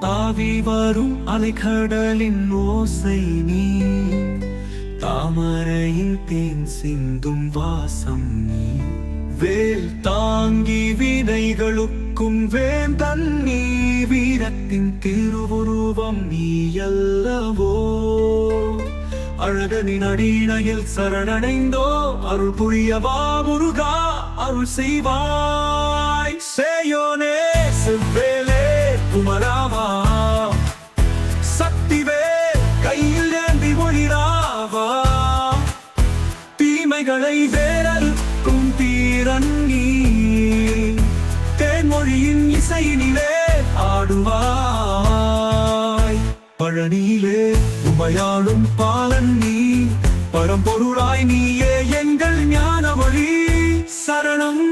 தாவி வரும் அலைக்கடலின் ஓசை நீ. தாமரையில் தேன் சிந்தும் வாசம் நீ. வேல் தாங்கி வினைகளுக்கும் வேந்தன் நீ. வீரத்தின் திருவுருவம் நீ அல்லவோ. அழகனின் அடிணையில் சரணடைந்தோ அருள் புரியவா முருகா அருள் செய்வாய். சேயோனே செவ்வேலே குமராவா. சக்திவே கையில் ஏந்தி ஒளிராவா. தீமைகளை வேறறுக்கும் தீரன் நீ தேன்மொழியின் இசையினிலே ஆடுவாய். பழனியிலே உமையாளும் பாலன் நீ பரம்பொருளாய் நீயே எங்கள் ஞான வழி சரணம்.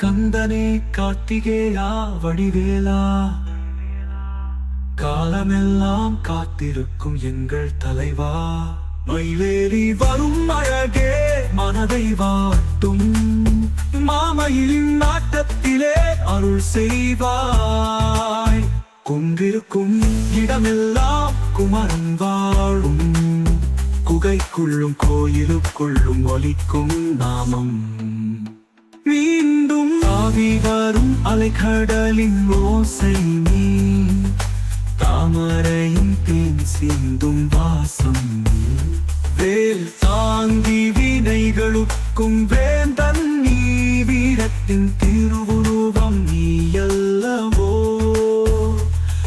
கந்தனே கார்த்திகேயா வடிவேலா. காலமெல்லாம் காத்திருக்கும் எங்கள் தலைவா. மயிலேறி வரும் அழகே மனதை வாட்டும். மாமையின் நாட்டத்திலே அருள் செய்வாய். கொண்டிருக்கும் இடமெல்லாம் குமரன் வாழும். குகைக்குள்ளும் கோயிலுக்குள்ளும் ஒலிக்கும் நாமம். மீண்டும் ஆவி வரும் அலைக்கடலின் ஓசை நீ. தாமரையின் தேன் சிந்தும் வாசம். வீரத்தின் திருவுருவம் நீ அல்லவோ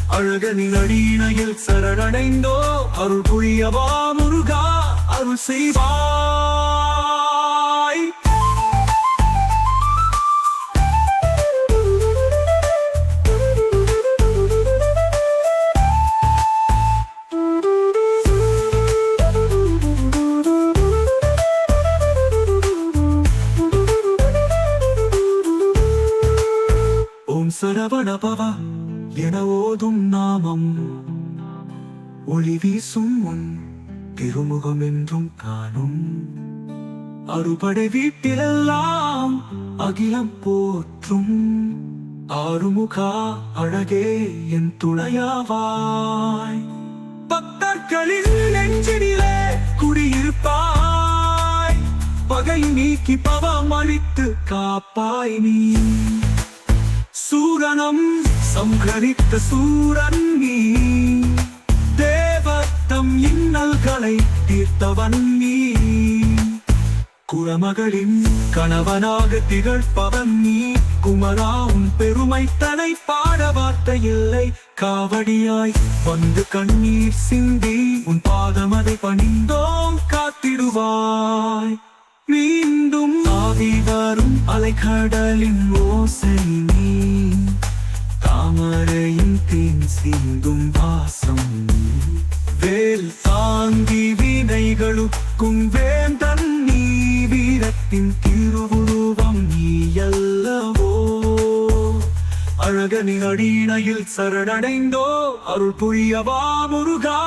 அழகனின் அடிணையில் சரணடைந்தோ? அருள் புரியவா முருகா அருள் செய்வா சரவணபவ என ஓதும் நாமம். ஒளி வீசும் உன் திருமுகம் என்றும் காணும். அறுபடை வீட்டிலெல்லாம் அகிலம் போற்றும். ஆறுமுகா அழகே என் துணையாவாய். பக்தர்களின் நெஞ்சினிலே குடியிருப்பாய். பகை நீக்கி பவம் அளித்து காப்பாய் நீ. சூரனம் சம்ஹரித்த சூரன் நீ. தேவத்தம் இன்னல்களை தீர்த்தவன் நீ. குலமகளின் கணவனாக திகழ்பவன் நீ. குமரா உன் பெருமை தலை பாட வார்த்தை இல்லை. காவடியாய் வந்து கண்ணீர் சிந்தி உன் பாதமதை பணிந்தோம் காத்திடுவாய். மீண்டும் ஆவி வரும் அலைக்கடலின் ஓ சிந்தும் பாசம். வேல் தாங்கி வினைகளுக்கும் வேந்தன் நீ வீரத்தின் திருவுருவம் நீ அல்லவோ அழகனின் அடிணையில் சரணடைந்தோ அருள் புரியவா முருகா?